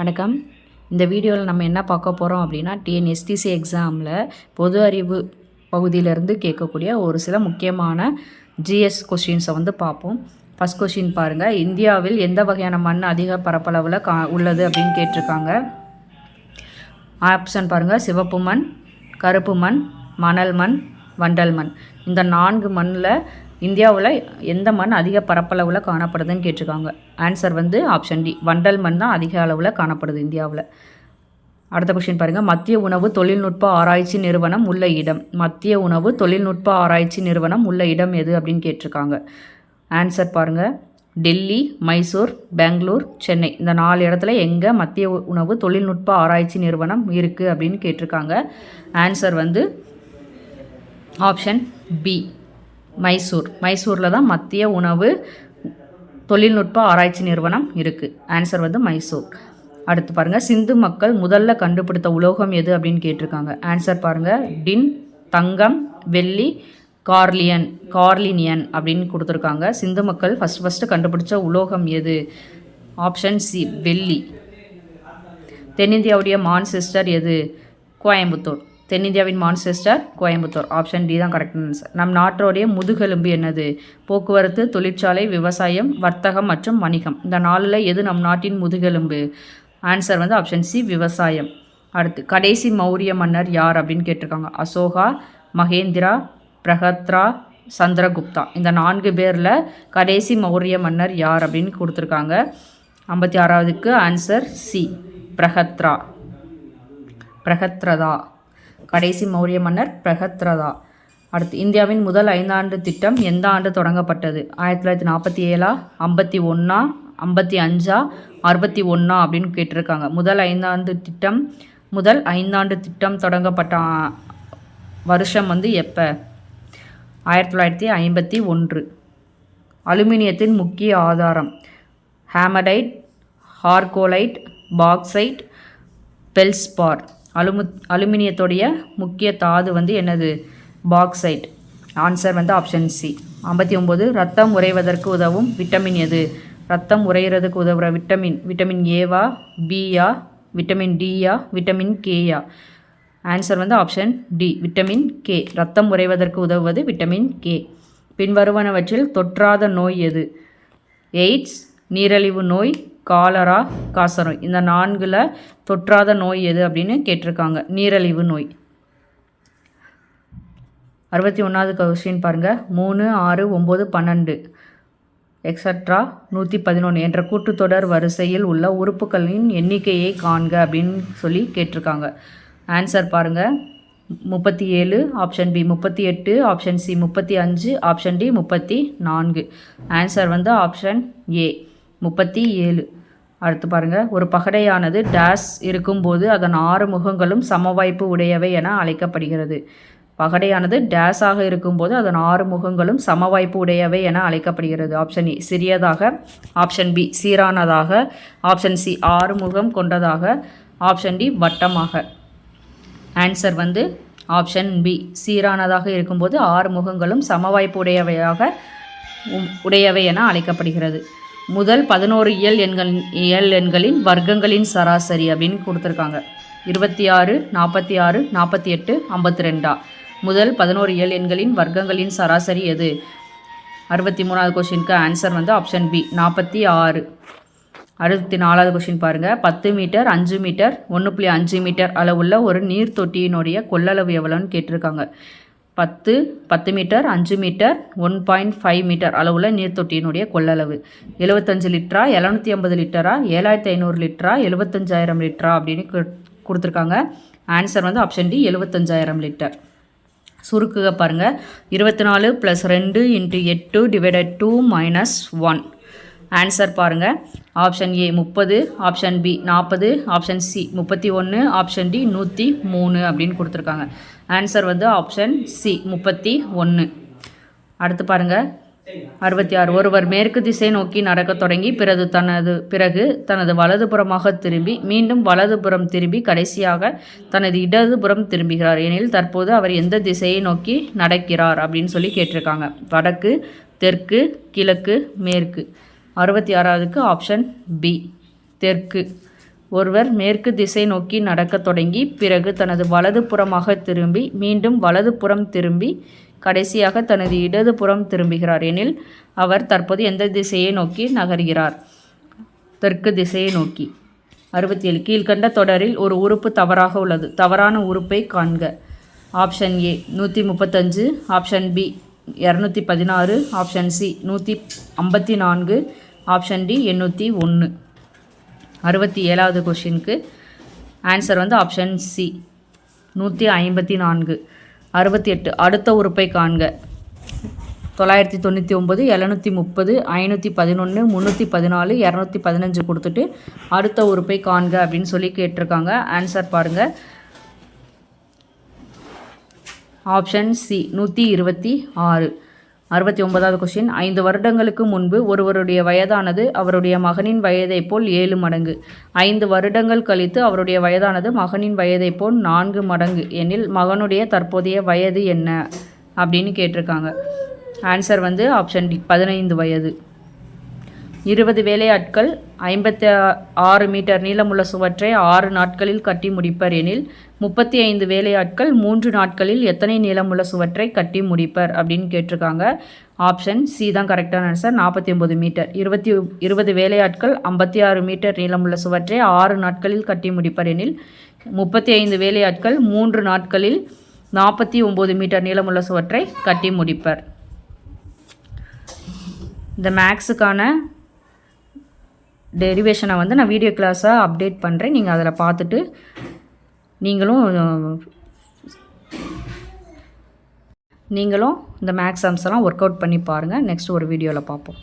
வணக்கம். இந்த வீடியோவில் நம்ம என்ன பார்க்க போகிறோம் அப்படின்னா டிஎன்எஸ்டிசி எக்ஸாமில் பொது அறிவு பகுதியிலேருந்து கேட்கக்கூடிய ஒரு சில முக்கியமான ஜிஎஸ் கொஷின்ஸை வந்து பார்ப்போம். ஃபஸ்ட் கொஷின் பாருங்கள் இந்தியாவில் எந்த வகையான மண் அதிக பரப்பளவில் கா உள்ளது அப்படின்னு கேட்டிருக்காங்க. ஆப்ஷன் பாருங்கள் சிவப்பு மண் கருப்பு மண் மணல் மண் வண்டல் மண். இந்த நான்கு மண்ணில் இந்தியாவில் எந்த மண் அதிக பரப்பளவில் காணப்படுதுன்னு கேட்டிருக்காங்க. ஆன்சர் வந்து ஆப்ஷன் டி வண்டல் மண் தான் அதிக அளவில் காணப்படுது இந்தியாவில். அடுத்த கொஷின் பாருங்கள் மத்திய உணவு தொழில்நுட்ப ஆராய்ச்சி நிறுவனம் உள்ள இடம். மத்திய உணவு தொழில்நுட்ப ஆராய்ச்சி நிறுவனம் உள்ள இடம் எது அப்படின்னு கேட்டிருக்காங்க. ஆன்சர் பாருங்கள் டெல்லி மைசூர் பெங்களூர் சென்னை. இந்த நாலு இடத்துல எங்கே மத்திய உணவு தொழில்நுட்ப ஆராய்ச்சி நிறுவனம் இருக்குது அப்படின்னு கேட்டிருக்காங்க. ஆன்சர் வந்து ஆப்ஷன் பி மைசூர். மைசூரில் தான் மத்திய உணவு தொழில்நுட்ப ஆராய்ச்சி நிறுவனம் இருக்குது ஆன்சர் வந்து மைசூர். அடுத்து பாருங்கள் சிந்து மக்கள் முதல்ல கண்டுபிடித்த உலோகம் எது அப்படின்னு கேட்டிருக்காங்க. ஆன்சர் பாருங்கள் டின் தங்கம் வெள்ளி கார்லியன் கார்லினியன் அப்படின்னு கொடுத்துருக்காங்க. சிந்து மக்கள் ஃபஸ்ட் ஃபஸ்ட்டு கண்டுபிடிச்ச உலோகம் எது? ஆப்ஷன் சி வெள்ளி. தென்னிந்தியாவுடைய மான்செஸ்டர் எது? கோயம்புத்தூர். தென்னிந்தியாவின் மான்செஸ்டர் கோயம்புத்தூர். ஆப்ஷன் டி தான் கரெக்ட் ஆன்சர் நம் நாட்டோடைய முதுகெலும்பு என்னது? போக்குவரத்து தொழிற்சாலை விவசாயம் வர்த்தகம் மற்றும் வணிகம். இந்த நாளில் எது நம் நாட்டின் முதுகெலும்பு? ஆன்சர் வந்து ஆப்ஷன் சி விவசாயம். அடுத்து கடைசி மௌரிய மன்னர் யார் அப்படின்னு கேட்டிருக்காங்க. அசோகா மகேந்திரா பிரகத்ரா சந்திரகுப்தா. இந்த நான்கு பேரில் கடைசி மௌரிய மன்னர் யார் அப்படின்னு கொடுத்துருக்காங்க. ஐம்பத்தி ஆறாவதுக்கு ஆன்சர் சி பிரகத்ரா. பிரகத்ரதா. கடைசி மௌரிய மன்னர் பிரகத்ரதா. அடுத்து இந்தியாவின் முதல் ஐந்தாண்டு திட்டம் எந்த ஆண்டு தொடங்கப்பட்டது? ஆயிரத்தி தொள்ளாயிரத்தி நாற்பத்தி ஏழா ஐம்பத்தி ஒன்றா ஐம்பத்தி அஞ்சா அறுபத்தி ஒன்றா அப்படின்னு கேட்டிருக்காங்க. முதல் ஐந்தாண்டு திட்டம் முதல் ஐந்தாண்டு திட்டம் தொடங்கப்பட்ட வருஷம் வந்து எப்போ? ஆயிரத்தி தொள்ளாயிரத்தி ஐம்பத்தி ஒன்று. அலுமினியத்தின் முக்கிய ஆதாரம். Haematite ஹார்கோலைட் bauxite பெல்ஸ்பார். அலுமு அலுமினியத்துடைய முக்கிய தாது வந்து என்னது? பாக்சைட் ஆன்சர் வந்து ஆப்ஷன் சி ஐம்பத்தி ஒம்பது ரத்தம் உறைவதற்கு உதவும் விட்டமின் எது? ரத்தம் உறையிறதுக்கு உதவுற விட்டமின் விட்டமின் ஏவா பியா விட்டமின் டியா விட்டமின் கேயா ஆன்சர் வந்து ஆப்ஷன் டி விட்டமின் கே ரத்தம் உறைவதற்கு உதவுவது விட்டமின் கே பின்வருவனவற்றில் தொற்றாத நோய் எது? எய்ட்ஸ் நீரிழிவு நோய் காலரா காசநோய் இந்த நான்கில் தொற்றாத நோய் எது அப்படின்னு கேட்டிருக்காங்க. நீரழிவு நோய். அறுபத்தி ஒன்றாவது கொஸ்டின் பாருங்கள் மூணு ஆறு ஒம்பது பன்னெண்டு. எக்ஸட்ரா நூற்றி பதினொன்று என்ற கூட்டுத்தொடர் வரிசையில் உள்ள உறுப்புகளின் எண்ணிக்கையை காண்க அப்படின்னு சொல்லி கேட்டிருக்காங்க. ஆன்சர் பாருங்கள் முப்பத்தி ஏழு ஆப்ஷன் பி முப்பத்தி எட்டு ஆப்ஷன் சி முப்பத்தி அஞ்சு ஆப்ஷன் டி முப்பத்தி நான்கு. ஆன்சர் வந்து ஆப்ஷன் ஏ முப்பத்தி ஏழு அடுத்து பாருங்கள் ஒரு பகடையானது டேஸ் இருக்கும்போது அதன் ஆறு முகங்களும் சமவாய்ப்பு உடையவை என அழைக்கப்படுகிறது. பகடையானது டேஸாக இருக்கும்போது அதன் ஆறு முகங்களும் சமவாய்ப்பு உடையவை என அழைக்கப்படுகிறது. ஆப்ஷன் ஏ சிறியதாக. ஆப்ஷன் பி சீரானதாக. ஆப்ஷன் சி ஆறு முகம் கொண்டதாக. ஆப்ஷன் டி வட்டமாக. ஆன்சர் வந்து ஆப்ஷன் பி சீரானதாக இருக்கும்போது ஆறு முகங்களும் சமவாய்ப்பு உடையவையாக உடையவை என அழைக்கப்படுகிறது. முதல் பதினோரு இயல் எண்கள் இயல் எண்களின் வர்க்கங்களின் சராசரி அப்படின்னு கொடுத்துருக்காங்க. இருபத்தி ஆறு நாற்பத்தி ஆறு நாற்பத்தி எட்டு ஐம்பத்தி ரெண்டா முதல் பதினோரு இயல் எண்களின் வர்க்கங்களின் சராசரி எது? அறுபத்தி மூணாவது கொஷினுக்கு ஆன்சர் வந்து ஆப்ஷன் பி நாற்பத்தி ஆறு அறுபத்தி நாலாவது கொஷின் பாருங்கள் பத்து மீட்டர் அஞ்சு மீட்டர் ஒன்று புள்ளி அஞ்சு மீட்டர் அளவுள்ள ஒரு நீர் தொட்டியினுடைய கொள்ளளவு எவ்வளோன்னு கேட்டிருக்காங்க. பத்து பத்து மீட்டர் அஞ்சு metre one point five metre அளவில் நீர்த்தொட்டியினுடைய கொள்ளளவு. எழுபத்தஞ்சு லிட்டரா எழுநூற்றி ஐம்பது லிட்டரா ஏழாயிரத்தி ஐநூறு லிட்டரா எழுபத்தஞ்சாயிரம் லிட்டரா அப்படின்னு கொடுத்துருக்காங்க. ஆன்சர் வந்து ஆப்ஷன் டி எழுபத்தஞ்சாயிரம் லிட்டர். சுருக்குக பாருங்கள் இருபத்தி நாலு ப்ளஸ் ரெண்டு இன்ட்டு எட்டு divided to minus one. Answer பாருங்கள் ஆப்ஷன் ஏ முப்பது ஆப்ஷன் பி நாற்பது ஆப்ஷன் சி முப்பத்தி ஒன்று ஆப்ஷன் டி நூற்றி மூணு அப்படின்னு கொடுத்துருக்காங்க. ஆன்சர் வந்து ஆப்ஷன் சி முப்பத்தி ஒன்று அடுத்து பாருங்கள் அறுபத்தி ஆறு. ஒருவர் மேற்கு திசை நோக்கி நடக்கத் தொடங்கி பிறகு தனது பிறகு தனது வலதுபுறமாக திரும்பி மீண்டும் வலதுபுறம் திரும்பி கடைசியாக தனது இடதுபுறம் திரும்புகிறார். எனில் தற்போது அவர் எந்த திசையை நோக்கி நடக்கிறார் அப்படின்னு சொல்லி கேட்டிருக்காங்க. வடக்கு தெற்கு கிழக்கு மேற்கு. அறுபத்தி ஆறாவதுக்கு ஆப்ஷன் பி தெற்கு. ஒருவர் மேற்கு திசை நோக்கி நடக்கத் தொடங்கி பிறகு தனது வலது புறமாக திரும்பி மீண்டும் வலது புறம் திரும்பி கடைசியாக தனது இடது புறம் திரும்புகிறார். எனில் அவர் தற்போது எந்த திசையை நோக்கி நகர்கிறார்? தெற்கு திசையை நோக்கி. அறுபத்தி ஏழு. கீழ்கண்ட தொடரில் ஒரு உறுப்பு தவறாக உள்ளது. தவறான உறுப்பை காண்க. ஆப்ஷன் ஏ நூற்றி முப்பத்தஞ்சு. ஆப்ஷன் பி இரநூத்தி பதினாறு. ஆப்ஷன் சி நூற்றி ஐம்பத்தி நான்கு. ஆப்ஷன் டி எண்ணூற்றி ஒன்று அறுபத்தி ஏழாவது கொஷினுக்கு ஆன்சர் வந்து ஆப்ஷன் சி நூற்றி ஐம்பத்தி நான்கு. அறுபத்தி எட்டு அடுத்த உறுப்பை காண்க. தொள்ளாயிரத்தி தொண்ணூற்றி ஒம்பது எழுநூற்றி முப்பது ஐநூற்றி பதினொன்று முந்நூற்றி பதினாலு இரநூத்தி பதினஞ்சு கொடுத்துட்டு அடுத்த உறுப்பை காண்க அப்படின்னு சொல்லி கேட்டிருக்காங்க. ஆன்சர் பாருங்கள் ஆப்ஷன் சி நூற்றி இருபத்தி ஆறு. அறுபத்தி ஒன்பதாவது கொஸ்டின் ஐந்து வருடங்களுக்கு முன்பு ஒருவருடைய வயதானது அவருடைய மகனின் வயதைப் போல் ஏழு மடங்கு. ஐந்து வருடங்கள் கழித்து அவருடைய வயதானது மகனின் வயதைப் போல் நான்கு மடங்கு. எனில் மகனுடைய தற்போதைய வயது என்ன? அப்படின்னு கேட்டிருக்காங்க. ஆன்சர் வந்து ஆப்ஷன் டி பதினைந்து வயது. இருபது வேலையாட்கள் ஐம்பத்தி ஆறு மீட்டர் நீளமுள்ள சுவற்றை ஆறு நாட்களில் கட்டி முடிப்பர். எனில் முப்பத்தி ஐந்து வேலையாட்கள் மூன்று நாட்களில் எத்தனை நீளமுள்ள சுவற்றை கட்டி முடிப்பர் அப்படின்னு கேட்டிருக்காங்க. ஆப்ஷன் சி தான் கரெக்டான ஆன்சர் நாற்பத்தி ஒம்பது மீட்டர். இருபத்தி இருபது வேலையாட்கள் ஐம்பத்தி ஆறு மீட்டர் நீளமுள்ள சுவற்றை ஆறு நாட்களில் கட்டி முடிப்பர் எனில் முப்பத்தி ஐந்து வேலையாட்கள் மூன்று நாட்களில் நாற்பத்தி ஒம்பது மீட்டர் நீளமுள்ள சுவற்றை கட்டி முடிப்பர். இந்த மேக்ஸுக்கான டெரிவேஷனை வந்து நான் வீடியோ கிளாஸாக அப்டேட் பண்ணுறேன் நீங்கள் அதில் பார்த்துட்டு நீங்களும் நீங்களும் இந்த மேக்ஸ் சம்ஸ் எல்லாம் ஒர்க் அவுட் பண்ணி பாருங்கள் நெக்ஸ்ட் ஒரு வீடியோவில் பார்ப்போம்